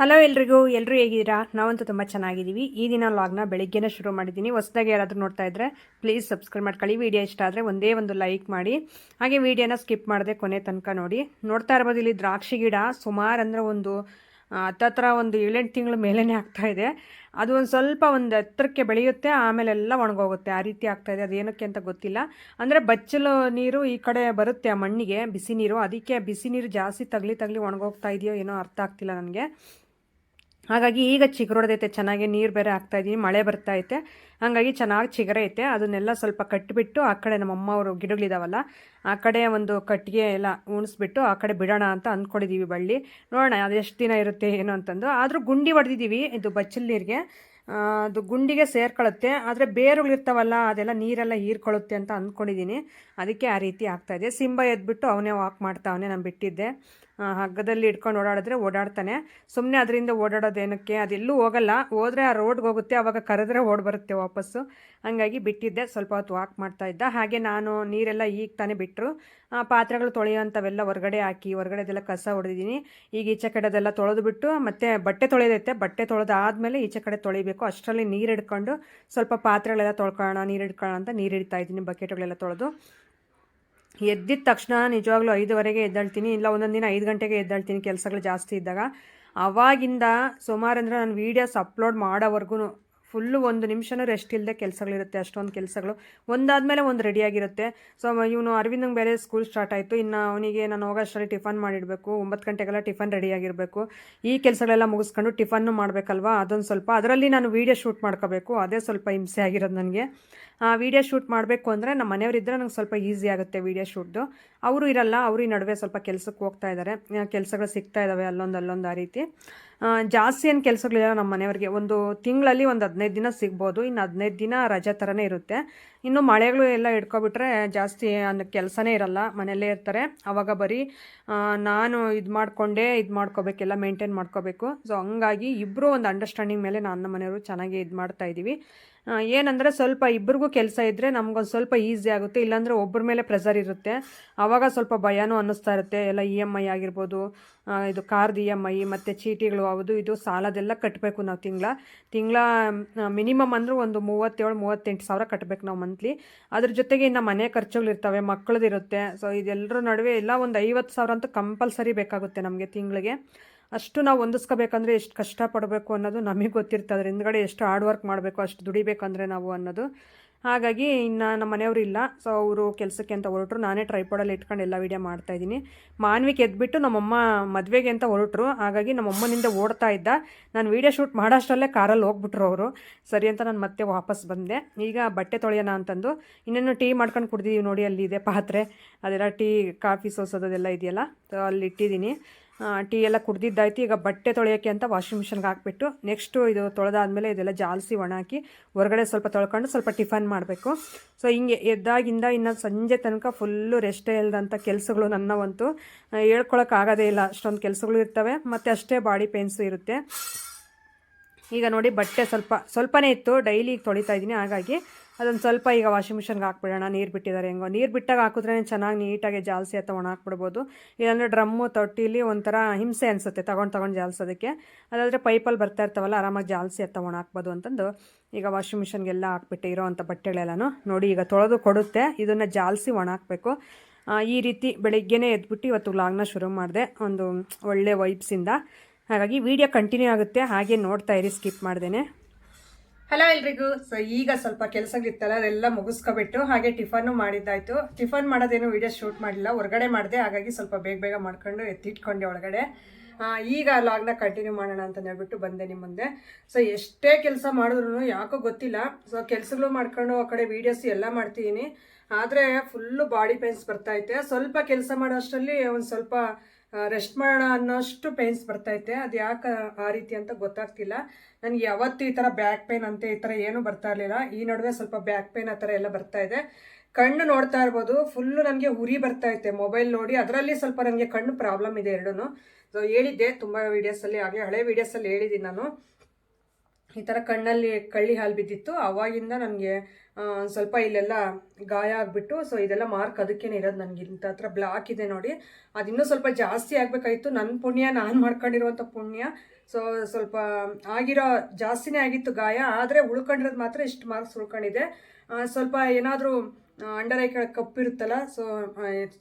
Hello ಎಲ್ರಿಗೂ ಎಲ್ಲರೂ ಹೇಗಿದ್ದೀರಾ? ನಾವಂತೂ ತುಂಬ ಚೆನ್ನಾಗಿದ್ದೀವಿ. ಈ ದಿನ ಲಾಗ್ನ ಬೆಳಿಗ್ಗೆನೇ ಶುರು ಮಾಡಿದ್ದೀನಿ. ಹೊಸದಾಗಿ ಯಾರಾದರೂ ನೋಡ್ತಾ ಇದ್ದರೆ ಪ್ಲೀಸ್ ಸಬ್ಸ್ಕ್ರೈಬ್ ಮಾಡ್ಕೊಳ್ಳಿ. ವಿಡಿಯೋ ಇಷ್ಟ ಆದರೆ ಒಂದೇ ಒಂದು ಲೈಕ್ ಮಾಡಿ. ಹಾಗೆ ವಿಡಿಯೋನ ಸ್ಕಿಪ್ ಮಾಡದೆ ಕೊನೆ ತನಕ ನೋಡಿ. ನೋಡ್ತಾ ಇರ್ಬೋದು, ಇಲ್ಲಿ ದ್ರಾಕ್ಷಿ ಗಿಡ ಸುಮಾರು ಅಂದರೆ ಒಂದು ಹತ್ತತ್ರ ಒಂದು ಏಳೆಂಟು ತಿಂಗಳು ಮೇಲೇ ಇದೆ. ಅದು ಒಂದು ಸ್ವಲ್ಪ ಒಂದು ಎತ್ತರಕ್ಕೆ ಬೆಳೆಯುತ್ತೆ, ಆಮೇಲೆ ಎಲ್ಲ ಒಣಗೋಗುತ್ತೆ. ಆ ರೀತಿ ಆಗ್ತಾ ಇದೆ. ಅದೇನಕ್ಕೆ ಅಂತ ಗೊತ್ತಿಲ್ಲ. ಅಂದರೆ ಬಚ್ಚಲು ನೀರು ಈ ಕಡೆ ಬರುತ್ತೆ, ಆ ಮಣ್ಣಿಗೆ. ಬಿಸಿ ನೀರು. ಅದಕ್ಕೆ ಬಿಸಿ ನೀರು ಜಾಸ್ತಿ ತಗಲಿ ತಗಲಿ ಒಣಗೋಗ್ತಾ ಇದೆಯೋ ಏನೋ ಅರ್ಥ ಆಗ್ತಿಲ್ಲ ನನಗೆ. ಹಾಗಾಗಿ ಈಗ ಚಿಗುರೊಡೆದೈತೆ ಚೆನ್ನಾಗಿ ನೀರು ಬೇರೆ ಇದೀನಿ, ಮಳೆ ಬರ್ತಾ ಐತೆ. ಹಾಗಾಗಿ ಚೆನ್ನಾಗಿ ಚಿಗರೈತೆ ಅದನ್ನೆಲ್ಲ ಸ್ವಲ್ಪ ಕಟ್ಟಿಬಿಟ್ಟು ಆ ಕಡೆ ನಮ್ಮ ಅವರು ಗಿಡಗಳಿದಾವಲ್ಲ, ಆ ಕಡೆ ಒಂದು ಕಟ್ಟಿಗೆ ಎಲ್ಲ ಉಣಿಸ್ಬಿಟ್ಟು ಆ ಕಡೆ ಬಿಡೋಣ ಅಂತ ಅಂದ್ಕೊಂಡಿದ್ದೀವಿ ಬಳ್ಳಿ. ನೋಡೋಣ ಅದು ಎಷ್ಟು ದಿನ ಇರುತ್ತೆ, ಏನು ಅಂತಂದು. ಆದರೂ ಗುಂಡಿ ಹೊಡೆದಿದ್ದೀವಿ ಇದು ಬಚ್ಚಲ್ ನೀರಿಗೆ. ಅದು ಗುಂಡಿಗೆ ಸೇರ್ಕೊಳ್ಳುತ್ತೆ ಆದರೆ ಬೇರುಗಳಿರ್ತಾವಲ್ಲ ಅದೆಲ್ಲ ನೀರೆಲ್ಲ ಹೀರ್ಕೊಳ್ಳುತ್ತೆ ಅಂತ ಅಂದ್ಕೊಂಡಿದ್ದೀನಿ ಅದಕ್ಕೆ ಆ ರೀತಿ ಆಗ್ತಾಯಿದೆ ಸಿಂಬ ಎದ್ಬಿಟ್ಟು ಅವನೇ ವಾಕ್ ಮಾಡ್ತಾವನೆ ನಾನು ಬಿಟ್ಟಿದ್ದೆ. ಹಗ್ಗದಲ್ಲಿ ಇಟ್ಕೊಂಡು ಓಡಾಡಿದ್ರೆ ಓಡಾಡ್ತಾನೆ. ಸುಮ್ಮನೆ ಅದರಿಂದ ಓಡಾಡೋದೇನಕ್ಕೆ? ಅದೆಲ್ಲೂ ಹೋಗಲ್ಲ. ಹೋದರೆ ಆ ರೋಡ್ಗೆ ಹೋಗುತ್ತೆ ಆವಾಗ ಕರೆದ್ರೆ ಓಡ್ ಬರುತ್ತೆ ವಾಪಸ್ಸು. ಹಂಗಾಗಿ ಬಿಟ್ಟಿದ್ದೆ. ಸ್ವಲ್ಪ ಹೊತ್ತು ವಾಕ್ ಮಾಡ್ತಾ ಇದ್ದ. ಹಾಗೆ ನಾನು ನೀರೆಲ್ಲ ಈಗ ತಾನೇ ಬಿಟ್ಟರು ಪಾತ್ರೆಗಳು ತೊಳೆಯುವಂಥವೆಲ್ಲ ಹೊರಗಡೆ ಹಾಕಿ, ಹೊರಗಡೆದೆಲ್ಲ ಕಸ ಹೊಡೆದಿದ್ದೀನಿ. ಈಗ ಈಚೆ ಕಡೆದೆಲ್ಲ ತೊಳೆದು ಬಿಟ್ಟು, ಮತ್ತು ಬಟ್ಟೆ ತೊಳೆದೈತೆ. ಬಟ್ಟೆ ತೊಳೆದಾದಮೇಲೆ ಈಚೆ ಕಡೆ ತೊಳಿಬೇಕು. ಅಷ್ಟರಲ್ಲಿ ನೀರು ಹಿಡ್ಕೊಂಡು ಸ್ವಲ್ಪ ಪಾತ್ರೆಗಳೆಲ್ಲ ತೊಳ್ಕೊಳ್ಳೋಣ, ನೀರು ಹಿಡ್ಕೊಳ್ಳೋಣ ಅಂತ ನೀರು ಹಿಡಿತಾ ಇದ್ದೀನಿ ಬಕೆಟ್ಗಳೆಲ್ಲ ತೊಳೆದು. ಎದ್ದಿದ ತಕ್ಷಣ ನಿಜವಾಗ್ಲೂ ಐದುವರೆಗೆ ಎದ್ದೇಳ್ತೀನಿ, ಇಲ್ಲ ಒಂದೊಂದು ದಿನ ಐದು ಗಂಟೆಗೆ ಎದ್ದೇಳ್ತೀನಿ ಕೆಲಸಗಳು ಜಾಸ್ತಿ ಇದ್ದಾಗ. ಅವಾಗಿಂದ ಸುಮಾರು ಅಂದರೆ ನಾನು ವೀಡಿಯೋಸ್ ಅಪ್ಲೋಡ್ ಮಾಡೋವರೆಗೂ ಫುಲ್ಲು ಒಂದು ನಿಮಿಷನೂ ರೆಸ್ಟ್ ಇಲ್ಲದೆ ಕೆಲಸಗಳಿರುತ್ತೆ, ಅಷ್ಟೊಂದು ಕೆಲಸಗಳು. ಒಂದಾದಮೇಲೆ ಒಂದು ರೆಡಿಯಾಗಿರುತ್ತೆ ಸೊ ಇವನು ಅರವಿಂದಂಗೆ ಬೇರೆ ಸ್ಕೂಲ್ ಸ್ಟಾರ್ಟ್ ಆಯಿತು. ಇನ್ನು ಅವನಿಗೆ ನಾನು ಹೋಗೋಷ್ಟರಲ್ಲಿ ಟಿಫನ್ ಮಾಡಿಡಬೇಕು. ಒಂಬತ್ತು ಗಂಟೆಗೆಲ್ಲ ಟಿಫನ್ ರೆಡಿಯಾಗಿರಬೇಕು ಈ ಕೆಲಸಗಳೆಲ್ಲ ಮುಗಿಸ್ಕೊಂಡು ಟಿಫನ್ನು ಮಾಡಬೇಕಲ್ವಾ? ಅದೊಂದು ಸ್ವಲ್ಪ. ಅದರಲ್ಲಿ ನಾನು ವೀಡಿಯೋ ಶೂಟ್ ಮಾಡ್ಕೋಬೇಕು. ಅದೇ ಸ್ವಲ್ಪ ಹಿಂಸೆ ಆಗಿರೋದು ನನಗೆ. ವೀಡಿಯೋ ಶೂಟ್ ಮಾಡಬೇಕು ಅಂದರೆ ನಮ್ಮ ಮನೆಯವರಿದ್ದರೆ ನಂಗೆ ಸ್ವಲ್ಪ ಈಸಿ ಆಗುತ್ತೆ ವೀಡಿಯೋ ಶೂಟ್ದು ಅವರು ಇರಲ್ಲ, ಅವರು ಈ ನಡುವೆ ಸ್ವಲ್ಪ ಕೆಲಸಕ್ಕೆ ಹೋಗ್ತಾ ಇದ್ದಾರೆ ಕೆಲಸಗಳು ಸಿಗ್ತಾ ಇದ್ದಾವೆ ಅಲ್ಲೊಂದು ಅಲ್ಲೊಂದು ಆ ರೀತಿ. ಜಾಸ್ತಿ ಏನು ಕೆಲಸಗಳಿಲ್ಲ ನಮ್ಮ ಮನೆಯವರಿಗೆ. ಒಂದು ತಿಂಗಳಲ್ಲಿ ಒಂದು ಹದಿನೈದು ದಿನ ಸಿಗ್ಬೋದು, ಇನ್ನು ಹದಿನೈದು ದಿನ ರಜೆ ಥರನೇ ಇರುತ್ತೆ. ಇನ್ನು ಮಳೆಗಳು ಎಲ್ಲ ಇಟ್ಕೊಬಿಟ್ರೆ ಜಾಸ್ತಿ ಅನ್ನೋ ಕೆಲಸನೇ ಇರಲ್ಲ, ಮನೆಯಲ್ಲೇ ಇರ್ತಾರೆ. ಆವಾಗ ಬರೀ ನಾನು ಇದು ಮಾಡಿಕೊಂಡೇ ಇದು ಮಾಡ್ಕೋಬೇಕೆಲ್ಲ ಮೇಂಟೈನ್ ಮಾಡ್ಕೋಬೇಕು. ಸೊ ಹಂಗಾಗಿ ಇಬ್ಬರು ಒಂದು ಅಂಡರ್ಸ್ಟ್ಯಾಂಡಿಂಗ್ ಮೇಲೆ ನಾನು ನಮ್ಮ ಮನೆಯವರು ಚೆನ್ನಾಗಿ ಇದು ಮಾಡ್ತಾ ಇದ್ದೀವಿ ಏನಂದರೆ ಸ್ವಲ್ಪ ಇಬ್ಬರಿಗೂ ಕೆಲಸ ಇದ್ದರೆ ನಮ್ಗೊಂದು ಸ್ವಲ್ಪ ಈಸಿ ಆಗುತ್ತೆ. ಇಲ್ಲಾಂದರೆ ಒಬ್ಬರ ಮೇಲೆ ಪ್ರೆಸರ್ ಇರುತ್ತೆ. ಆವಾಗ ಸ್ವಲ್ಪ ಭಯನೂ ಅನ್ನಿಸ್ತಾ ಇರುತ್ತೆ. ಎಲ್ಲ ಇ ಎಂ ಐ ಆಗಿರ್ಬೋದು ಇದು ಕಾರ್ದು ಇ ಎಂ ಐ ಮತ್ತು ಚೀಟಿಗಳು, ಹೌದು, ಇದು ಸಾಲದೆಲ್ಲ ಕಟ್ಟಬೇಕು ನಾವು ತಿಂಗಳ. ತಿಂಗಳ ಮಿನಿಮಮ್ ಅಂದರೂ ಒಂದು ಮೂವತ್ತೇಳು, ಮೂವತ್ತೆಂಟು ಸಾವಿರ ಕಟ್ಟಬೇಕು ನಾವು ಮಂತ್ಲಿ ಅದ್ರ ಜೊತೆಗೆ ಇನ್ನು ಮನೆ ಖರ್ಚುಗಳಿರ್ತವೆ ಮಕ್ಕಳದಿರುತ್ತೆ ಸೊ ಇದೆಲ್ಲರ ನಡುವೆ ಎಲ್ಲ ಒಂದು ಐವತ್ತು ಸಾವಿರ ಅಂತೂ ಕಂಪಲ್ಸರಿ ಬೇಕಾಗುತ್ತೆ ನಮಗೆ ತಿಂಗಳಿಗೆ. ಅಷ್ಟು ನಾವು ಹೊಂದಿಸ್ಕೋಬೇಕಂದ್ರೆ ಎಷ್ಟು ಕಷ್ಟಪಡಬೇಕು ಅನ್ನೋದು ನಮಗೆ ಗೊತ್ತಿರ್ತದೆ. ಅದ್ರ ಹಿಂದ್ಗಡೆ ಎಷ್ಟು ಹಾರ್ಡ್ ವರ್ಕ್ ಮಾಡಬೇಕು, ಅಷ್ಟು ದುಡಿಬೇಕಂದ್ರೆ ನಾವು ಅನ್ನೋದು. ಹಾಗಾಗಿ ಇನ್ನು ನಮ್ಮ ಮನೆಯವರು ಇಲ್ಲ. ಸೊ ಅವರು ಕೆಲಸಕ್ಕೆ ಅಂತ ಹೊರಟರು. ನಾನೇ ಟ್ರೈಪಾಡಲ್ಲಿ ಇಟ್ಕೊಂಡು ಎಲ್ಲ ವೀಡಿಯೋ ಮಾಡ್ತಾಯಿದ್ದೀನಿ ಮಾನ್ವಿಕ್ ಎದ್ಬಿಟ್ಟು ನಮ್ಮಮ್ಮ ಮದುವೆಗೆ ಅಂತ ಹೊರಟರು. ಹಾಗಾಗಿ ನಮ್ಮಮ್ಮನಿಂದ ಓಡ್ತಾ ಇದ್ದ. ನಾನು ವೀಡಿಯೋ ಶೂಟ್ ಮಾಡೋಷ್ಟರಲ್ಲೇ ಕಾರಲ್ಲಿ ಹೋಗ್ಬಿಟ್ರು ಅವರು. ಸರಿ ಅಂತ ನಾನು ಮತ್ತೆ ವಾಪಸ್ ಬಂದೆ. ಈಗ ಬಟ್ಟೆ ತೊಳೆಯೋಣ ಅಂತಂದು. ಇನ್ನೇನು ಟೀ ಮಾಡ್ಕೊಂಡು ಕುಡ್ದಿದ್ದೀವಿ ನೋಡಿ, ಅಲ್ಲಿ ಇದೆ ಪಾತ್ರೆ. ಅದೆಲ್ಲ ಟೀ, ಕಾಫಿ ಸೋಸೋದೆಲ್ಲ ಇದೆಯಲ್ಲ. ಸೊ ಅಲ್ಲಿ ಇಟ್ಟಿದ್ದೀನಿ. ಟೀ ಎಲ್ಲ ಕುಡ್ದಿದ್ದಾಯ್ತು. ಈಗ ಬಟ್ಟೆ ತೊಳೆಯೋಕ್ಕೆ ಅಂತ ವಾಷಿಂಗ್ ಮಿಷನ್ಗೆ ಹಾಕ್ಬಿಟ್ಟು ನೆಕ್ಸ್ಟು ಇದು ತೊಳೆದಾದ್ಮೇಲೆ ಇದೆಲ್ಲ ಜಾಲಿಸಿ ಒಣ ಹಾಕಿ ಹೊರಗಡೆ ಸ್ವಲ್ಪ ತೊಳ್ಕೊಂಡು ಸ್ವಲ್ಪ ಟಿಫನ್ ಮಾಡಬೇಕು. ಸೊ ಹಿಂಗೆ ಎದ್ದಾಗಿಂದ ಇನ್ನು ಸಂಜೆ ತನಕ ಫುಲ್ಲು ರೆಸ್ಟೇ ಇಲ್ಲದಂಥ ಕೆಲಸಗಳು ನನ್ನವಂತೂ. ಹೇಳ್ಕೊಳಕ್ಕಾಗೋದೇ ಇಲ್ಲ. ಅಷ್ಟೊಂದು ಕೆಲಸಗಳು ಇರ್ತವೆ. ಮತ್ತು ಅಷ್ಟೇ ಬಾಡಿ ಪೇನ್ಸು ಇರುತ್ತೆ. ಈಗ ನೋಡಿ ಬಟ್ಟೆ ಸ್ವಲ್ಪ, ಸ್ವಲ್ಪನೇ ಇತ್ತು. ಡೈಲಿ ತೊಳಿತಾ ಇದ್ದೀನಿ. ಹಾಗಾಗಿ ಅದೊಂದು ಸ್ವಲ್ಪ ಈಗ ವಾಷಿಂಗ್ ಮಿಷನ್ಗೆ ಹಾಕ್ಬಿಡೋಣ. ನೀರು ಬಿಟ್ಟಿದ್ದಾರೆ ಹೆಂಗೋ. ನೀರು ಬಿಟ್ಟಾಗ ಹಾಕಿದ್ರೆ ಚೆನ್ನಾಗಿ ನೀಟಾಗಿ ಜಾಲಿಸಿ ಅಥವಾ ಒಣ ಹಾಕ್ಬಿಡ್ಬೋದು. ಇಲ್ಲಾಂದರೆ ಡ್ರಮ್ಮು ತೊಟ್ಟಿಲಿ ಒಂಥರ ಹಿಂಸೆ ಅನಿಸುತ್ತೆ. ತೊಗೊಂಡು ತೊಗೊಂಡು ಜಾಲಿಸೋದಕ್ಕೆ. ಅದಾದರೆ ಪೈಪಲ್ಲಿ ಬರ್ತಾ ಇರ್ತಾವಲ್ಲ, ಆರಾಮಾಗಿ ಜಾಲಿಸಿ ಅಥವಾ ಒಣ ಹಾಕ್ಬೋದು ಅಂತಂದು ಈಗ ವಾಷಿಂಗ್ ಮಿಷನ್ಗೆಲ್ಲ ಹಾಕ್ಬಿಟ್ಟೆ ಇರೋವಂಥ ಬಟ್ಟೆಗಳೆಲ್ಲನೂ. ನೋಡಿ ಈಗ ತೊಳೆದು ಕೊಡುತ್ತೆ. ಇದನ್ನು ಜಾಲಿಸಿ ಒಣ ಹಾಕಬೇಕು. ಈ ರೀತಿ ಬೆಳಿಗ್ಗೆನೇ ಎದ್ಬಿಟ್ಟು ಇವತ್ತು ಲಾಗ್ನ ಶುರು ಮಾಡಿದೆ. ಒಂದು ಒಳ್ಳೆ ವೈಬ್ಸಿಂದ ಹಾಗಾಗಿ ವಿಡಿಯೋ ಕಂಟಿನ್ಯೂ ಆಗುತ್ತೆ. ಹಾಗೆ ನೋಡ್ತಾ ಇರಿ ಸ್ಕಿಪ್ ಮಾಡ್ದೇನೆ. ಹಲೋ ಎಲ್ರಿಗೂ. ಸೊ ಈಗ ಸ್ವಲ್ಪ ಕೆಲಸಗಳಿತ್ತಲ್ಲ, ಅದೆಲ್ಲ ಮುಗಿಸ್ಕೊಬಿಟ್ಟು ಹಾಗೆ ಟಿಫನ್ನು ಮಾಡಿದ್ದಾಯ್ತು. ಟಿಫನ್ ಮಾಡೋದೇನು ವಿಡಿಯೋ ಶೂಟ್ ಮಾಡಿಲ್ಲ. ಹೊರಗಡೆ ಮಾಡಿದೆ, ಹಾಗಾಗಿ ಸ್ವಲ್ಪ ಬೇಗ ಬೇಗ ಮಾಡ್ಕೊಂಡು ಎತ್ತಿಟ್ಕೊಂಡೆ ಒಳಗಡೆ. ಈಗ ಲಾಗ್ನ ಕಂಟಿನ್ಯೂ ಮಾಡೋಣ ಅಂತ ಹೇಳ್ಬಿಟ್ಟು ಬಂದೆ ನಿಮ್ಮ ಮುಂದೆ. ಸೊ ಎಷ್ಟೇ ಕೆಲಸ ಮಾಡಿದ್ರು ಯಾಕೋ ಗೊತ್ತಿಲ್ಲ. ಸೊ ಕೆಲಸಗಳು ಮಾಡ್ಕೊಂಡು ಆ ಕಡೆ ವೀಡಿಯೋಸ್ ಎಲ್ಲ ಮಾಡ್ತಿದ್ದೀನಿ ಆದರೆ ಫುಲ್ಲು ಬಾಡಿ ಪೇನ್ಸ್ ಬರ್ತೈತೆ ಸ್ವಲ್ಪ ಕೆಲಸ ಮಾಡೋ ಅಷ್ಟರಲ್ಲಿ ಒಂದು ಸ್ವಲ್ಪ ರೆಸ್ಟ್ ಮಾಡೋಣ ಅನ್ನೋಷ್ಟು ಪೇನ್ಸ್ ಬರ್ತೈತೆ ಅದು ಯಾಕೆ ಆ ರೀತಿ ಅಂತ ಗೊತ್ತಾಗ್ತಿಲ್ಲ. ನನಗೆ ಯಾವತ್ತೂ ಈ ಥರ ಬ್ಯಾಕ್ ಪೇನ್ ಅಂತ ಈ ಥರ ಏನೂ ಬರ್ತಾ ಇರಲಿಲ್ಲ. ಈ ನಡುವೆ ಸ್ವಲ್ಪ ಬ್ಯಾಕ್ ಪೇನ್ ಆ ಥರ ಎಲ್ಲ ಬರ್ತಾ ಇದೆ. ಕಣ್ಣು ನೋಡ್ತಾ ಇರ್ಬೋದು. ಫುಲ್ಲು ನನಗೆ ಉರಿ ಬರ್ತಾ ಐತೆ ಮೊಬೈಲ್ ನೋಡಿ ಅದರಲ್ಲಿ ಸ್ವಲ್ಪ ನನಗೆ ಕಣ್ಣು ಪ್ರಾಬ್ಲಮ್ ಇದೆ ಎರಡೂ ಸೊ ಹೇಳಿದ್ದೆ ತುಂಬ ವೀಡಿಯೋಸಲ್ಲಿ ಹಾಗೆ ಹಳೆ ವೀಡಿಯೋಸಲ್ಲಿ ಹೇಳಿದ್ದೀನಿ ನಾನು. ಈ ಥರ ಕಣ್ಣಲ್ಲಿ ಕಳ್ಳಿ ಹಾಲು ಬಿದ್ದಿತ್ತು. ಅವಾಗಿಂದ ನನಗೆ ಸ್ವಲ್ಪ ಇಲ್ಲೆಲ್ಲ ಗಾಯ ಆಗಿಬಿಟ್ಟು, ಸೊ ಇದೆಲ್ಲ ಮಾರ್ಕ್ ಅದಕ್ಕೇನೆ ಇರೋದು ನನಗೆ. ಇಂಥ ಹತ್ರ ಬ್ಲಾಕ್ ಇದೆ ನೋಡಿ. ಅದಿನ್ನೂ ಸ್ವಲ್ಪ ಜಾಸ್ತಿ ಆಗಬೇಕಾಯಿತು ನನ್ನ ಪುಣ್ಯ, ನಾನು ಮಾಡ್ಕೊಂಡಿರುವಂಥ ಪುಣ್ಯ. ಸೊ ಸ್ವಲ್ಪ ಆಗಿರೋ ಜಾಸ್ತಿನೇ ಆಗಿತ್ತು ಗಾಯ. ಆದರೆ ಉಳ್ಕೊಂಡಿರೋದು ಮಾತ್ರ ಇಷ್ಟು ಮಾರ್ಕ್ಸ್ ಉಳ್ಕೊಂಡಿದೆ. ಸ್ವಲ್ಪ ಏನಾದರೂ ಅಂಡರ್ ಐ ಕೆಳಗೆ ಕಪ್ಪು ಇರುತ್ತಲ್ಲ ಸೊ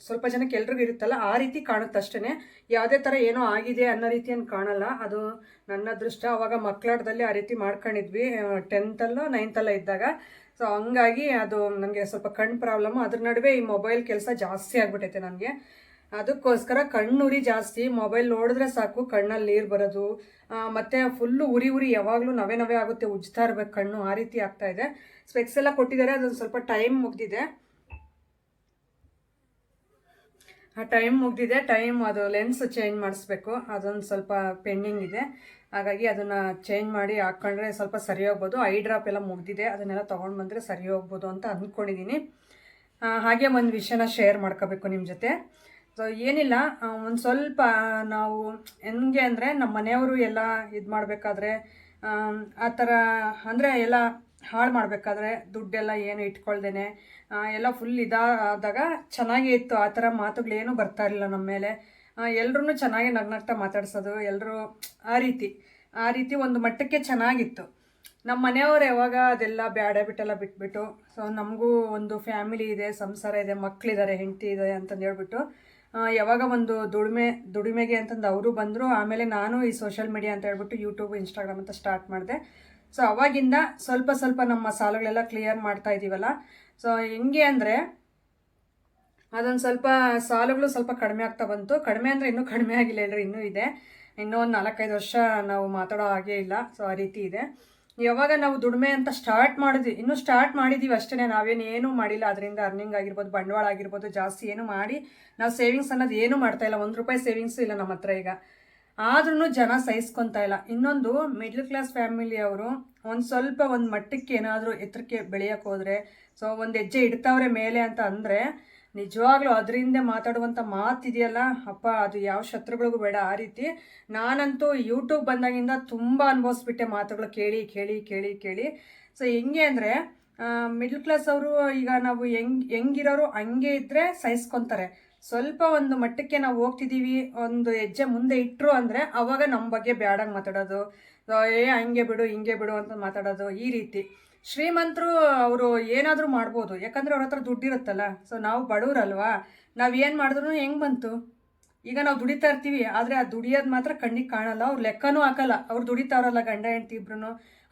ಸ್ವಲ್ಪ ಜನಕ್ಕೆ ಎಲ್ರಿಗೂ ಇರುತ್ತಲ್ಲ, ಆ ರೀತಿ ಕಾಣುತ್ತೆ ಅಷ್ಟೇ ಯಾವುದೇ ಥರ ಏನೋ ಆಗಿದೆ ಅನ್ನೋ ರೀತಿ ಏನು ಕಾಣಲ್ಲ. ಅದು ನನ್ನ ಅದೃಷ್ಟ ಅವಾಗ ಮಕ್ಕಳಾಟದಲ್ಲಿ ಆ ರೀತಿ ಮಾಡ್ಕೊಂಡಿದ್ವಿ. ಟೆಂತಲ್ಲೋ ನೈನ್ತಲ್ಲೋ ಇದ್ದಾಗ. ಸೊ ಹಂಗಾಗಿ ಅದು ನನಗೆ ಸ್ವಲ್ಪ ಕಣ್ಣು ಪ್ರಾಬ್ಲಮ್ಮು ಅದ್ರ ನಡುವೆ ಈ ಮೊಬೈಲ್ ಕೆಲಸ ಜಾಸ್ತಿ ಆಗಿಬಿಟ್ಟೈತೆ ನನಗೆ. ಅದಕ್ಕೋಸ್ಕರ ಕಣ್ಣುರಿ ಜಾಸ್ತಿ ಮೊಬೈಲ್ ನೋಡಿದ್ರೆ ಸಾಕು, ಕಣ್ಣಲ್ಲಿ ನೀರು ಬರೋದು. ಮತ್ತು ಫುಲ್ಲು ಉರಿ ಉರಿ ಯಾವಾಗಲೂ ನವೆ ನವೆ ಆಗುತ್ತೆ, ಉಜ್ತಾ ಇರಬೇಕು ಕಣ್ಣು, ಆ ರೀತಿ ಆಗ್ತಾ ಇದೆ. ಸ್ಪೆಕ್ಸ್ ಎಲ್ಲ ಕೊಟ್ಟಿದ್ದಾರೆ, ಅದೊಂದು ಸ್ವಲ್ಪ ಟೈಮ್ ಮುಗ್ದಿದೆ. ಆ ಟೈಮ್ ಮುಗ್ದಿದೆ ಟೈಮ್ ಅದು ಲೆನ್ಸ್ ಚೇಂಜ್ ಮಾಡಿಸ್ಬೇಕು. ಅದೊಂದು ಸ್ವಲ್ಪ ಪೆಂಡಿಂಗ್ ಇದೆ. ಹಾಗಾಗಿ ಅದನ್ನು ಚೇಂಜ್ ಮಾಡಿ ಹಾಕ್ಕೊಂಡ್ರೆ ಸ್ವಲ್ಪ ಸರಿ ಹೋಗ್ಬೋದು. ಐ ಡ್ರಾಪ್ ಎಲ್ಲ ಮುಗ್ದಿದೆ, ಅದನ್ನೆಲ್ಲ ತೊಗೊಂಡು ಬಂದರೆ ಸರಿ ಹೋಗ್ಬೋದು ಅಂತ ಅಂದ್ಕೊಂಡಿದ್ದೀನಿ ಹಾಗೆ ಒಂದು ವಿಷಯನ ಶೇರ್ ಮಾಡ್ಕೋಬೇಕು ನಿಮ್ಮ ಜೊತೆ. ಸೊ ಏನಿಲ್ಲ ಒಂದು ಸ್ವಲ್ಪ, ನಾವು ಹೆಂಗೆ ಅಂದರೆ ನಮ್ಮ ಮನೆಯವರು ಎಲ್ಲ ಇದು ಮಾಡಬೇಕಾದ್ರೆ, ಆ ಥರ ಅಂದರೆ ಎಲ್ಲ ಹಾಳು ಮಾಡಬೇಕಾದ್ರೆ ದುಡ್ಡೆಲ್ಲ ಏನು ಇಟ್ಕೊಳ್ದೇನೆ ಎಲ್ಲ ಫುಲ್ ಇದಾದಾಗ ಚೆನ್ನಾಗೇ ಇತ್ತು. ಆ ಥರ ಮಾತುಗಳೇನು ಬರ್ತಾ ಇರಲಿಲ್ಲ ನಮ್ಮ ಮೇಲೆ. ಎಲ್ಲರೂ ಚೆನ್ನಾಗಿ ನಗ್ನಗ್ತಾ ಮಾತಾಡ್ಸೋದು ಎಲ್ಲರೂ ಆ ರೀತಿ ಆ ರೀತಿ ಒಂದು ಮಟ್ಟಕ್ಕೆ ಚೆನ್ನಾಗಿತ್ತು. ನಮ್ಮ ಮನೆಯವರು ಯಾವಾಗ ಅದೆಲ್ಲ ಬ್ಯಾಡ ಬಿಟ್ಟೆಲ್ಲ ಬಿಟ್ಬಿಟ್ಟು, ಸೊ ನಮಗೂ ಒಂದು ಫ್ಯಾಮಿಲಿ ಇದೆ, ಸಂಸಾರ ಇದೆ ಮಕ್ಕಳಿದ್ದಾರೆ ಹೆಂಡತಿ ಇದೆ ಅಂತಂದು ಹೇಳ್ಬಿಟ್ಟು ಯಾವಾಗ ಒಂದು ದುಡಿಮೆ, ದುಡಿಮೆಗೆ ಅಂತಂದು ಅವರು ಬಂದರು, ಆಮೇಲೆ ನಾನು ಈ ಸೋಷಿಯಲ್ ಮೀಡಿಯಾ ಅಂತ ಹೇಳ್ಬಿಟ್ಟು ಯೂಟ್ಯೂಬ್ ಇನ್ಸ್ಟಾಗ್ರಾಮ್ ಅಂತ ಸ್ಟಾರ್ಟ್ ಮಾಡಿದೆ. ಸೊ ಅವಾಗಿಂದ ಸ್ವಲ್ಪ ಸ್ವಲ್ಪ ನಮ್ಮ ಸಾಲುಗಳೆಲ್ಲ ಕ್ಲಿಯರ್ ಮಾಡ್ತಾ ಇದ್ದೀವಲ್ಲ ಸೊ ಹೆಂಗೆ ಅಂದರೆ ಅದೊಂದು ಸ್ವಲ್ಪ ಸಾಲುಗಳು ಸ್ವಲ್ಪ ಕಡಿಮೆ ಆಗ್ತಾ ಬಂತು. ಕಡಿಮೆ ಅಂದರೆ ಇನ್ನೂ ಕಡಿಮೆ ಆಗಿಲ್ಲ ಹೇಳ್ರಿ ಇನ್ನೂ ಇದೆ. ಇನ್ನೂ ಒಂದು ನಾಲ್ಕೈದು ವರ್ಷ ನಾವು ಮಾತಾಡೋ ಹಾಗೇ ಇಲ್ಲ. ಸೊ ಆ ರೀತಿ ಇದೆ. ಯಾವಾಗ ನಾವು ದುಡಿಮೆ ಅಂತ ಸ್ಟಾರ್ಟ್ ಮಾಡಿದ್ವಿ, ಇನ್ನೂ ಸ್ಟಾರ್ಟ್ ಮಾಡಿದ್ದೀವಿ ಅಷ್ಟೇ ನಾವೇನು ಏನೂ ಮಾಡಿಲ್ಲ. ಅದರಿಂದ ಅರ್ನಿಂಗ್ ಆಗಿರ್ಬೋದು, ಬಂಡವಾಳ ಆಗಿರ್ಬೋದು, ಜಾಸ್ತಿ ಏನು ಮಾಡಿ ನಾವು ಸೇವಿಂಗ್ಸ್ ಅನ್ನೋದು ಏನೂ ಮಾಡ್ತಾ ಇಲ್ಲ. ಒಂದು ರೂಪಾಯಿ ಸೇವಿಂಗ್ಸು ಇಲ್ಲ ನಮ್ಮ ಹತ್ರ ಈಗ. ಆದ್ರೂ ಜನ ಸಹಿಸ್ಕೊತಾ ಇಲ್ಲ. ಇನ್ನೊಂದು ಮಿಡ್ಲ್ ಕ್ಲಾಸ್ ಫ್ಯಾಮಿಲಿಯವರು ಒಂದು ಸ್ವಲ್ಪ ಒಂದು ಮಟ್ಟಕ್ಕೆ ಏನಾದರೂ ಎತ್ತರಕ್ಕೆ ಬೆಳೆಯೋಕೆ ಹೋದರೆ ಸೊ ಒಂದು ಹೆಜ್ಜೆ ಇಡ್ತಾವ್ರೆ ಮೇಲೆ ಅಂತ ಅಂದರೆ ನಿಜವಾಗ್ಲೂ ಅದರಿಂದ ಮಾತಾಡುವಂಥ ಮಾತಿದೆಯಲ್ಲ? ಅಪ್ಪ, ಅದು ಯಾವ ಶತ್ರುಗಳಿಗೂ ಬೇಡ. ಆ ರೀತಿ ನಾನಂತೂ ಯೂಟ್ಯೂಬ್ ಬಂದಾಗಿಂದ ತುಂಬ ಅನುಭವಿಸ್ಬಿಟ್ಟೆ ಮಾತುಗಳು ಕೇಳಿ ಕೇಳಿ ಕೇಳಿ ಕೇಳಿ. ಸೊ ಹೆಂಗೆ ಅಂದರೆ ಮಿಡ್ಲ್ ಕ್ಲಾಸ್ ಅವರು ಈಗ ನಾವು ಹೆಂಗ್, ಹೆಂಗಿರೋರು ಹಂಗೆ ಇದ್ದರೆ ಸಹಿಸ್ಕೊತಾರೆ. ಸ್ವಲ್ಪ ಒಂದು ಮಟ್ಟಕ್ಕೆ ನಾವು ಹೋಗ್ತಿದ್ದೀವಿ ಒಂದು ಹೆಜ್ಜೆ ಮುಂದೆ ಇಟ್ಟರು ಅಂದರೆ ಅವಾಗ ನಮ್ಮ ಬಗ್ಗೆ ಬ್ಯಾಡಾಗಿ ಮಾತಾಡೋದು. ಏ, ಹಂಗೆ ಬಿಡು, ಹಿಂಗೆ ಬಿಡು ಅಂತ ಮಾತಾಡೋದು ಈ ರೀತಿ. ಶ್ರೀಮಂತರು ಅವರು ಏನಾದರೂ ಮಾಡ್ಬೋದು. ಯಾಕಂದರೆ ಅವ್ರ ಹತ್ರ ದುಡ್ಡಿರುತ್ತಲ್ಲ. ಸೊ, ನಾವು ಬಡವರಲ್ವಾ? ನಾವು ಏನು ಮಾಡಿದ್ರು ಹೆಂಗೆ ಬಂತು? ಈಗ ನಾವು ದುಡಿತಾ ಇರ್ತೀವಿ. ಆದರೆ ಆ ದುಡಿಯೋದು ಮಾತ್ರ ಕಣ್ಣಿಗೆ ಕಾಣಲ್ಲ. ಅವ್ರು ಲೆಕ್ಕನೂ ಹಾಕಲ್ಲ. ಅವ್ರು ದುಡಿತಾವ್ರಲ್ಲ ಗಂಡ, ಹೆಂಡತಿ ಇಬ್ರು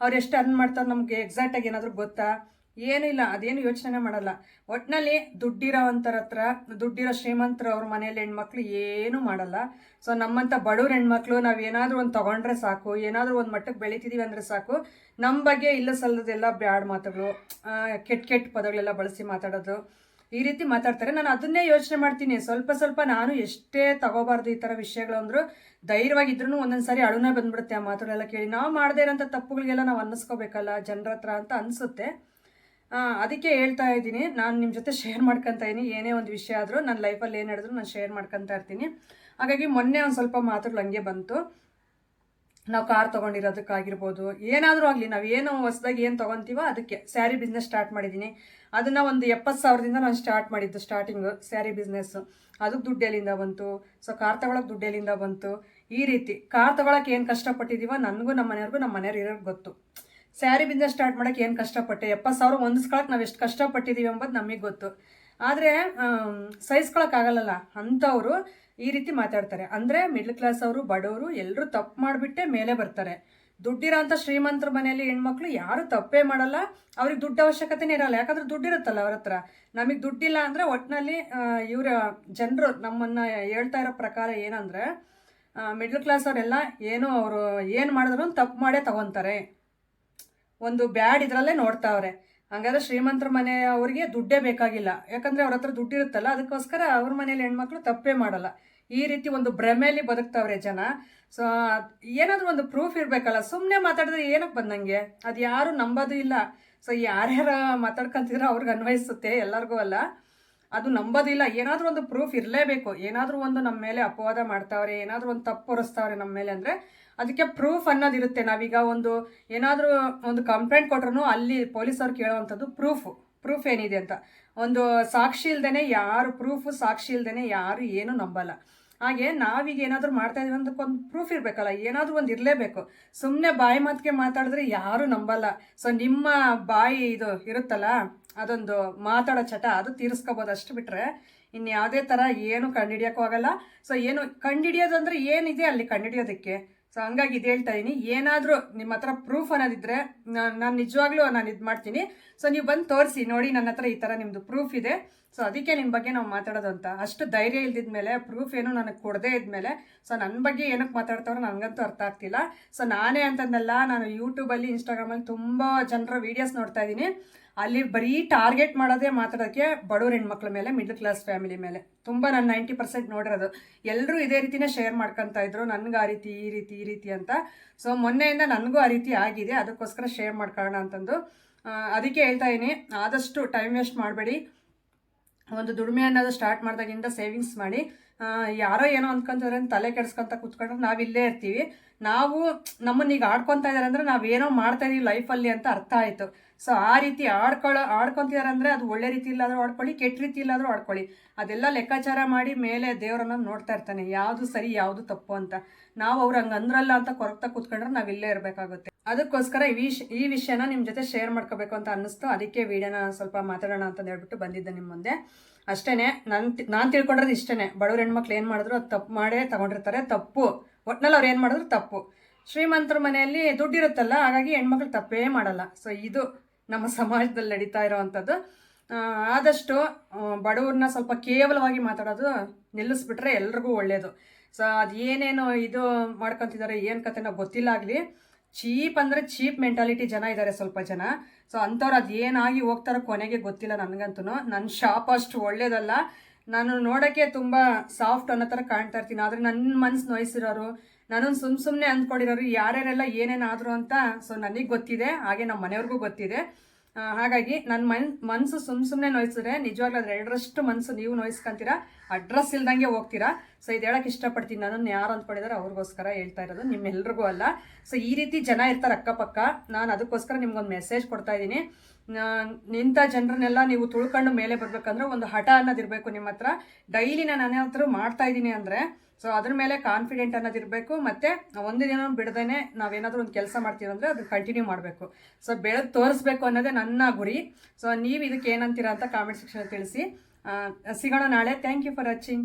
ಅವ್ರು ಎಷ್ಟು ಅರ್ನ್ ಮಾಡ್ತಾರೆ ನಮಗೆ? ಎಕ್ಸಾಕ್ಟಾಗಿ ಏನಾದರೂ ಗೊತ್ತಾ? ಏನಿಲ್ಲ, ಅದೇನು ಯೋಚನೆ ಮಾಡಲ್ಲ. ಒಟ್ಟಿನಲ್ಲಿ ದುಡ್ಡಿರೋವಂಥರ ಹತ್ರ ದುಡ್ಡಿರೋ ಶ್ರೀಮಂತರು ಅವ್ರ ಮನೆಯಲ್ಲಿ ಹೆಣ್ಮಕ್ಳು ಏನೂ ಮಾಡಲ್ಲ. ಸೊ ನಮ್ಮಂಥ ಬಡವ್ರ ಹೆಣ್ಮಕ್ಳು ನಾವು ಏನಾದರೂ ಒಂದು ತೊಗೊಂಡ್ರೆ ಸಾಕು, ಏನಾದರೂ ಒಂದು ಮಟ್ಟಕ್ಕೆ ಬೆಳಿತಿದ್ದೀವಿ ಅಂದರೆ ಸಾಕು. ನಮ್ಮ ಬಗ್ಗೆ ಇಲ್ಲ ಸಲ್ಲದೆಲ್ಲ ಬ್ಯಾಡ್ ಮಾತುಗಳು ಕೆಟ್ಟ ಕೆಟ್ಟ ಪದಗಳೆಲ್ಲ ಬಳಸಿ ಮಾತಾಡೋದು. ಈ ರೀತಿ ಮಾತಾಡ್ತಾರೆ. ನಾನು ಅದನ್ನೇ ಯೋಚನೆ ಮಾಡ್ತೀನಿ. ಸ್ವಲ್ಪ ಸ್ವಲ್ಪ ನಾನು ಎಷ್ಟೇ ತಗೋಬಾರ್ದು ಈ ಥರ ವಿಷಯಗಳು ಅಂದ್ರು ಧೈರ್ಯವಾಗಿದ್ರು ಒಂದೊಂದು ಸಾರಿ ಅಳುನೇ ಬಂದ್ಬಿಡುತ್ತೆ ಆ ಮಾತುಗಳೆಲ್ಲ ಕೇಳಿ. ನಾವು ಮಾಡದೇ ಇರೋಂಥ ತಪ್ಪುಗಳಿಗೆಲ್ಲ ನಾವು ಅನ್ನಿಸ್ಕೋಬೇಕಲ್ಲ ಜನರ ಹತ್ರ ಅಂತ ಅನಿಸುತ್ತೆ. ಅದಕ್ಕೆ ಹೇಳ್ತಾ ಇದ್ದೀನಿ. ನಾನು ನಿಮ್ಮ ಜೊತೆ ಶೇರ್ ಮಾಡ್ಕೊತಾ ಇದ್ದೀನಿ ಏನೇ ಒಂದು ವಿಷಯ ಆದರೂ ನನ್ನ ಲೈಫಲ್ಲಿ ಏನು ಹೇಳಿದ್ರು ನಾನು ಶೇರ್ ಮಾಡ್ಕೊತಾ ಇರ್ತೀನಿ. ಹಾಗಾಗಿ ಮೊನ್ನೆ ಒಂದು ಸ್ವಲ್ಪ ಮಾತುಗಳು ಹಂಗೆ ಬಂತು. ನಾವು ಕಾರ್ ತೊಗೊಂಡಿರೋದಕ್ಕಾಗಿರ್ಬೋದು, ಏನಾದರೂ ಆಗಲಿ, ನಾವು ಏನು ಹೊಸದಾಗಿ ಏನು ತೊಗೊತೀವೋ ಅದಕ್ಕೆ ಸ್ಯಾರಿ ಬಿಸ್ನೆಸ್ ಸ್ಟಾರ್ಟ್ ಮಾಡಿದ್ದೀನಿ ಅದನ್ನು ಒಂದು ಎಪ್ಪತ್ತು ಸಾವಿರದಿಂದ ನಾನು ಸ್ಟಾರ್ಟ್ ಮಾಡಿದ್ದು ಸ್ಟಾರ್ಟಿಂಗು ಸ್ಯಾರಿ ಬಿಸ್ನೆಸ್ಸು ಅದಕ್ಕೆ ದುಡ್ಡೆಲ್ಲಿಂದ ಬಂತು. ಸೊ ಕಾರ್ ತೊಗೊಳಕ್ಕೆ ದುಡ್ಡೆಲ್ಲಿಂದ ಬಂತು. ಈ ರೀತಿ ಕಾರ್ ತೊಗೊಳಕ್ಕೆ ಏನು ಕಷ್ಟಪಟ್ಟಿದ್ದೀವೋ ನನಗೂ ನಮ್ಮ ಮನೆಯವ್ರಿಗೂ ನಮ್ಮ ಮನೆಯವ್ರು ಇರೋರು ಗೊತ್ತು. ಸ್ಯಾರಿ ಬಿಸ್ನೆಸ್ ಸ್ಟಾರ್ಟ್ ಮಾಡೋಕ್ಕೆ ಏನು ಕಷ್ಟಪಟ್ಟೆ? ಎಪ್ಪತ್ತು ಸಾವಿರ ಹೊಂದಿಸ್ಕೊಳಕ್ಕೆ ನಾವು ಎಷ್ಟು ಕಷ್ಟಪಟ್ಟಿದ್ದೀವಿ ಎಂಬುದು ನಮಗೆ ಗೊತ್ತು. ಆದರೆ ಸಹಿಸ್ಕೊಳಕ್ಕಾಗಲ್ಲ ಅಂಥವರು ಈ ರೀತಿ ಮಾತಾಡ್ತಾರೆ. ಅಂದರೆ ಮಿಡ್ಲ್ ಕ್ಲಾಸ್ ಅವರು, ಬಡವರು ಎಲ್ಲರೂ ತಪ್ಪು ಮಾಡಿಬಿಟ್ಟೆ ಮೇಲೆ ಬರ್ತಾರೆ. ದುಡ್ಡಿರೋಂಥ ಶ್ರೀಮಂತರ ಮನೆಯಲ್ಲಿ ಹೆಣ್ಮಕ್ಳು ಯಾರು ತಪ್ಪೇ ಮಾಡಲ್ಲ. ಅವ್ರಿಗೆ ದುಡ್ಡು ಅವಶ್ಯಕತೆನೇ ಇರಲ್ಲ. ಯಾಕಂದ್ರೆ ದುಡ್ಡಿರುತ್ತಲ್ಲ ಅವ್ರ ಹತ್ರ. ನಮಗೆ ದುಡ್ಡಿಲ್ಲ ಅಂದರೆ ಒಟ್ಟಿನಲ್ಲಿ ಇವರ ಜನರು ನಮ್ಮನ್ನು ಹೇಳ್ತಾ ಇರೋ ಪ್ರಕಾರ ಏನಂದರೆ ಮಿಡ್ಲ್ ಕ್ಲಾಸ್ ಅವರೆಲ್ಲ ಏನು ಅವರು ಏನು ಮಾಡಿದ್ರು ತಪ್ಪು ಮಾಡೇ ತಗೊತಾರೆ. ಒಂದು ಬ್ಯಾಡ್ ಇದರಲ್ಲೇ ನೋಡ್ತಾವ್ರೆ. ಹಂಗಾದ್ರೆ ಶ್ರೀಮಂತರ ಮನೆಯವ್ರಿಗೆ ದುಡ್ಡೇ ಬೇಕಾಗಿಲ್ಲ. ಯಾಕಂದ್ರೆ ಅವ್ರ ಹತ್ರ ದುಡ್ಡಿರುತ್ತಲ್ಲ, ಅದಕ್ಕೋಸ್ಕರ ಅವ್ರ ಮನೇಲಿ ಹೆಣ್ಮಕ್ಳು ತಪ್ಪೇ ಮಾಡಲ್ಲ. ಈ ರೀತಿ ಒಂದು ಭ್ರಮೆಯಲ್ಲಿ ಬದುಕ್ತಾವ್ರೆ ಜನ. ಸೊ ಏನಾದರೂ ಒಂದು ಪ್ರೂಫ್ ಇರಬೇಕಲ್ಲ. ಸುಮ್ಮನೆ ಮಾತಾಡಿದ್ರೆ ಏನಕ್ಕೆ ಬಂದಂಗೆ? ಅದು ಯಾರು ನಂಬೋದು ಇಲ್ಲ. ಸೊ ಯಾರ್ಯಾರ ಮಾತಾಡ್ಕೊಂತಿದ್ರೆ ಅವ್ರಿಗೆ ಅನ್ವಯಿಸುತ್ತೆ ಎಲ್ಲರಿಗೂ ಅಲ್ಲ. ಅದು ನಂಬೋದಿಲ್ಲ ಏನಾದರೂ ಒಂದು ಪ್ರೂಫ್ ಇರಲೇಬೇಕು. ಏನಾದರೂ ಒಂದು ನಮ್ಮ ಮೇಲೆ ಅಪವಾದ ಮಾಡ್ತಾವ್ರೆ, ಏನಾದರೂ ಒಂದು ತಪ್ಪು ಹೊರಿಸ್ತಾವ್ರೆ ನಮ್ಮ ಮೇಲೆ ಅಂದರೆ ಅದಕ್ಕೆ ಪ್ರೂಫ್ ಅನ್ನೋದಿರುತ್ತೆ. ನಾವೀಗ ಒಂದು ಏನಾದರೂ ಒಂದು ಕಂಪ್ಲೇಂಟ್ ಕೊಟ್ರೂ ಅಲ್ಲಿ ಪೊಲೀಸವ್ರು ಕೇಳುವಂಥದ್ದು ಪ್ರೂಫ್ ಪ್ರೂಫ್ ಏನಿದೆ ಅಂತ. ಒಂದು ಸಾಕ್ಷಿ ಇಲ್ದೇ ಯಾರು ಪ್ರೂಫು ಸಾಕ್ಷಿ ಇಲ್ದೇ ಯಾರು ಏನು ನಂಬಲ್ಲ. ಹಾಗೆ ನಾವೀಗ ಏನಾದರೂ ಮಾಡ್ತಾ ಇದೀವಿ ಒಂದು ಪ್ರೂಫ್ ಇರಬೇಕಲ್ಲ. ಏನಾದರೂ ಒಂದು ಇರಲೇಬೇಕು. ಸುಮ್ಮನೆ ಬಾಯಿ ಮಾತಿಗೆ ಮಾತಾಡಿದ್ರೆ ಯಾರೂ ನಂಬಲ್ಲ. ಸೊ ನಿಮ್ಮ ಬಾಯಿ ಇದು ಇರುತ್ತಲ್ಲ, ಅದೊಂದು ಮಾತಾಡೋ ಚಟ, ಅದು ತೀರಿಸ್ಕೋಬೋದು ಅಷ್ಟು ಬಿಟ್ಟರೆ ಇನ್ಯಾವುದೇ ಥರ ಏನು ಕಂಡುಹಿಡಿಯೋಕ್ಕೂ ಆಗಲ್ಲ. ಸೊ ಏನು ಕಂಡುಹಿಡಿಯೋದು ಅಂದರೆ ಏನಿದೆ ಅಲ್ಲಿ ಕಂಡುಹಿಡಿಯೋದಕ್ಕೆ ಸೊ ಹಂಗಾಗಿ ಇದು ಹೇಳ್ತಾ ಇದೀನಿ. ಏನಾದರೂ ನಿಮ್ಮ ಹತ್ರ ಪ್ರೂಫ್ ಅನ್ನೋದಿದ್ರೆ ನಾನು ನಿಜವಾಗ್ಲೂ ನಾನು ಇದು ಮಾಡ್ತೀನಿ. ಸೊ ನೀವು ಬಂದು ತೋರಿಸಿ. ನೋಡಿ, ನನ್ನ ಹತ್ರ ಈ ಥರ ನಿಮ್ಮದು ಪ್ರೂಫ್ ಇದೆ. ಸೊ ಅದಕ್ಕೆ ನಿಮ್ಮ ಬಗ್ಗೆ ನಾವು ಮಾತಾಡೋದು ಅಂತ. ಅಷ್ಟು ಧೈರ್ಯ ಇಲ್ದಿದ್ಮೇಲೆ ಪ್ರೂಫ್ ಏನು ನನಗೆ ಕೊಡದೇ ಇದ್ಮೇಲೆ ಸೊ ನನ್ನ ಬಗ್ಗೆ ಏನಕ್ಕೆ ಮಾತಾಡ್ತಾರೋ ನನಗಂತೂ ಅರ್ಥ ಆಗ್ತಿಲ್ಲ. ಸೊ ನಾನೇ ಅಂತಂದಲ್ಲ ನಾನು ಯೂಟ್ಯೂಬಲ್ಲಿ ಇನ್ಸ್ಟಾಗ್ರಾಮಲ್ಲಿ ತುಂಬ ಜನರ ವೀಡಿಯೋಸ್ ನೋಡ್ತಾ ಇದ್ದೀನಿ ಅಲ್ಲಿ ಬರೀ ಟಾರ್ಗೆಟ್ ಮಾಡೋದೇ ಮಾತಾಡೋಕ್ಕೆ ಬಡವ್ರ ಹೆಣ್ಮಕ್ಳ ಮೇಲೆ ಮಿಡ್ಲ್ ಕ್ಲಾಸ್ ಫ್ಯಾಮಿಲಿ ಮೇಲೆ. ತುಂಬ ನಾನು ನೈಂಟಿ ಪರ್ಸೆಂಟ್ ನೋಡಿರೋದು. ಎಲ್ಲರೂ ಇದೇ ರೀತಿನೇ ಶೇರ್ ಮಾಡ್ಕೊತಾ ಇದ್ರು. ನನಗೆ ಆ ರೀತಿ, ಈ ರೀತಿ ಈ ರೀತಿ ಅಂತ. ಸೊ ಮೊನ್ನೆಯಿಂದ ನನಗೂ ಆ ರೀತಿ ಆಗಿದೆ. ಅದಕ್ಕೋಸ್ಕರ ಶೇರ್ ಮಾಡ್ಕೊಳ್ಳೋಣ ಅಂತಂದು. ಅದಕ್ಕೆ ಹೇಳ್ತಾ ಇದ್ದೀನಿ ಆದಷ್ಟು ಟೈಮ್ ವೇಸ್ಟ್ ಮಾಡಬೇಡಿ. ಒಂದು ದುಡಿಮೆ ಅನ್ನೋದು ಸ್ಟಾರ್ಟ್ ಮಾಡಿದಾಗಿಂದ ಸೇವಿಂಗ್ಸ್ ಮಾಡಿ. ಯಾರೋ ಏನೋ ಅಂದ್ಕೊಂತಾರೆ ತಲೆ ಕೆಡಿಸ್ಕೊಂತ ಕೂತ್ಕೊಂಡ್ರೆ ನಾವು ಇಲ್ಲೇ ಇರ್ತೀವಿ. ನಾವು ನಮ್ಮನ್ನ ಈಗ ಆಡ್ಕೊತಾ ಇದಾರೆ ಅಂದ್ರೆ ನಾವೇನೋ ಮಾಡ್ತಾ ಇದೀವಿ ಲೈಫಲ್ಲಿ ಅಂತ ಅರ್ಥ ಆಯಿತು. ಸೊ ಆ ರೀತಿ ಆಡ್ಕೊಳ್ಳೋ ಆಡ್ಕೊತಿದಾರೆ ಅಂದರೆ ಅದು ಒಳ್ಳೆ ರೀತಿ ಇಲ್ಲಾದರೂ ಆಡ್ಕೊಳ್ಳಿ, ಕೆಟ್ಟ ರೀತಿ ಇಲ್ಲಾದರೂ ಆಡ್ಕೊಳ್ಳಿ. ಅದೆಲ್ಲ ಲೆಕ್ಕಾಚಾರ ಮಾಡಿ ಮೇಲೆ ದೇವರನ್ನ ನೋಡ್ತಾ ಇರ್ತಾನೆ. ಯಾವುದು ಸರಿ, ಯಾವುದು ತಪ್ಪು ಅಂತ. ನಾವು ಅವ್ರು ಹಂಗೆ ಅಂದ್ರಲ್ಲ ಅಂತ ಕೊರಗ್ತಾ ಕೂತ್ಕೊಂಡ್ರೆ ನಾವು ಇಲ್ಲೇ ಇರಬೇಕಾಗುತ್ತೆ. ಅದಕ್ಕೋಸ್ಕರ ಈ ಈ ವಿಷಯನ ನಿಮ್ಮ ಜೊತೆ ಶೇರ್ ಮಾಡ್ಕೋಬೇಕು ಅಂತ ಅನ್ನಿಸ್ತು. ಅದಕ್ಕೆ ವಿಡಿಯೋನ ಸ್ವಲ್ಪ ಮಾತಾಡೋಣ ಅಂತ ಹೇಳ್ಬಿಟ್ಟು ಬಂದಿದ್ದೆ ನಿಮ್ಮ ಮುಂದೆ. ಅಷ್ಟೇನೆ, ನಾನು ನಾನು ತಿಳ್ಕೊಂಡಿರೋದು ಇಷ್ಟೇ ಬಡವ್ರ ಹೆಣ್ಮಕ್ಳು ಏನು ಮಾಡಿದ್ರು ಅದು ತಪ್ಪು ಮಾಡೇ ತಗೊಂಡಿರ್ತಾರೆ. ತಪ್ಪು. ಒಟ್ನಲ್ಲಿ ಅವ್ರು ಏನು ಮಾಡಿದ್ರು? ತಪ್ಪು. ಶ್ರೀಮಂತರ ಮನೆಯಲ್ಲಿ ದುಡ್ಡಿರುತ್ತಲ್ಲ, ಹಾಗಾಗಿ ಹೆಣ್ಮಕ್ಳು ತಪ್ಪೇ ಮಾಡಲ್ಲ. ಸೊ ಇದು ನಮ್ಮ ಸಮಾಜದಲ್ಲಿ ನಡೀತಾ ಇರೋವಂಥದ್ದು. ಆದಷ್ಟು ಬಡವ್ರನ್ನ ಸ್ವಲ್ಪ ಕೇವಲವಾಗಿ ಮಾತಾಡೋದು ನಿಲ್ಲಿಸ್ಬಿಟ್ರೆ ಎಲ್ರಿಗೂ ಒಳ್ಳೆಯದು ಸೊ ಅದು ಏನೇನು ಇದು ಮಾಡ್ಕೊತಿದ್ದಾರೆ ಏನು ಕತೆ ನಾವು ಗೊತ್ತಿಲ್ಲ ಆಗಲಿ. ಚೀಪ್ ಅಂದರೆ ಚೀಪ್ ಮೆಂಟಾಲಿಟಿ ಜನ ಇದ್ದಾರೆ ಸ್ವಲ್ಪ ಜನ. ಸೊ ಅಂಥವ್ರು ಅದು ಏನಾಗಿ ಹೋಗ್ತಾರೋ ಕೊನೆಗೆ ಗೊತ್ತಿಲ್ಲ ನನಗಂತೂ ನನ್ನ ಶಾಪ್ ಅಷ್ಟು ಒಳ್ಳೇದಲ್ಲ. ನಾನು ನೋಡೋಕ್ಕೆ ತುಂಬ ಸಾಫ್ಟ್ ಅನ್ನೋ ಥರ ಕಾಣ್ತಾ ಇರ್ತೀನಿ. ಆದರೆ ನನ್ನ ಮನ್ಸು ನೋಯಿಸಿರೋರು ನಾನೊಂದು ಸುಮ್ಮ ಸುಮ್ಮನೆ ಅಂದ್ಕೊಂಡಿರೋರು, ಯಾರ್ಯಾರೆಲ್ಲ ಏನೇನಾದ್ರು ಅಂತ, ಸೊ ನನಗೆ ಗೊತ್ತಿದೆ, ಹಾಗೆ ನಮ್ಮ ಮನೆಯವ್ರಿಗೂ ಗೊತ್ತಿದೆ. ಹಾಗಾಗಿ ನನ್ನ ಮನ್ ಮನಸ್ಸು ಸುಮ್ ಸುಮ್ಮನೆ ನೋಯಿಸಿದ್ರೆ ನಿಜವಾಗ್ಲೂ ಅದ್ರ ಎರಡರಷ್ಟು ಮನಸ್ಸು ನೀವು ನೋಯಿಸ್ಕೊಂತೀರಾ? ಅಡ್ರೆಸ್ ಇಲ್ದಂಗೆ ಹೋಗ್ತೀರಾ? ಸೊ ಇದು ಹೇಳಕ್ಕೆ ಇಷ್ಟಪಡ್ತೀನಿ. ನನ್ನನ್ನು ಯಾರು ಅಂದ್ಕೊಂಡಿದ್ದಾರೆ ಅವ್ರಿಗೋಸ್ಕರ ಹೇಳ್ತಾ ಇರೋದು, ನಿಮ್ಮೆಲ್ರಿಗೂ ಅಲ್ಲ. ಸೊ ಈ ರೀತಿ ಜನ ಇರ್ತಾರೆ ಅಕ್ಕಪಕ್ಕ. ನಾನು ಅದಕ್ಕೋಸ್ಕರ ನಿಮ್ಗೊಂದು ಮೆಸೇಜ್ ಕೊಡ್ತಾ ಇದ್ದೀನಿ. ನಿಂತ ಜನರನ್ನೆಲ್ಲ ನೀವು ತುಳ್ಕೊಂಡು ಮೇಲೆ ಬರ್ಬೇಕಂದ್ರೆ ಒಂದು ಹಠ ಅನ್ನೋದಿರಬೇಕು ನಿಮ್ಮ ಹತ್ರ ಡೈಲಿ ನಾನು ಹತ್ರ ಮಾಡ್ತಾ ಇದ್ದೀನಿ ಅಂದರೆ ಸೊ ಅದ್ರ ಮೇಲೆ ಕಾನ್ಫಿಡೆಂಟ್ ಅನ್ನೋದಿರಬೇಕು ಮತ್ತು ಒಂದು ದಿನ ಬಿಡದೇನೆ ನಾವೇನಾದರೂ ಒಂದು ಕೆಲಸ ಮಾಡ್ತೀವಂದರೆ ಅದು ಕಂಟಿನ್ಯೂ ಮಾಡಬೇಕು. ಸೊ ಬೆಳೆದು ತೋರಿಸ್ಬೇಕು ಅನ್ನೋದೇ ನನ್ನ ಗುರಿ. ಸೊ ನೀವು ಇದಕ್ಕೆ ಏನಂತೀರಾ ಅಂತ ಕಾಮೆಂಟ್ ಸೆಕ್ಷನ್ ತಿಳಿಸಿ. ಸಿಗೋಣ ನಾಳೆ. Thank you for watching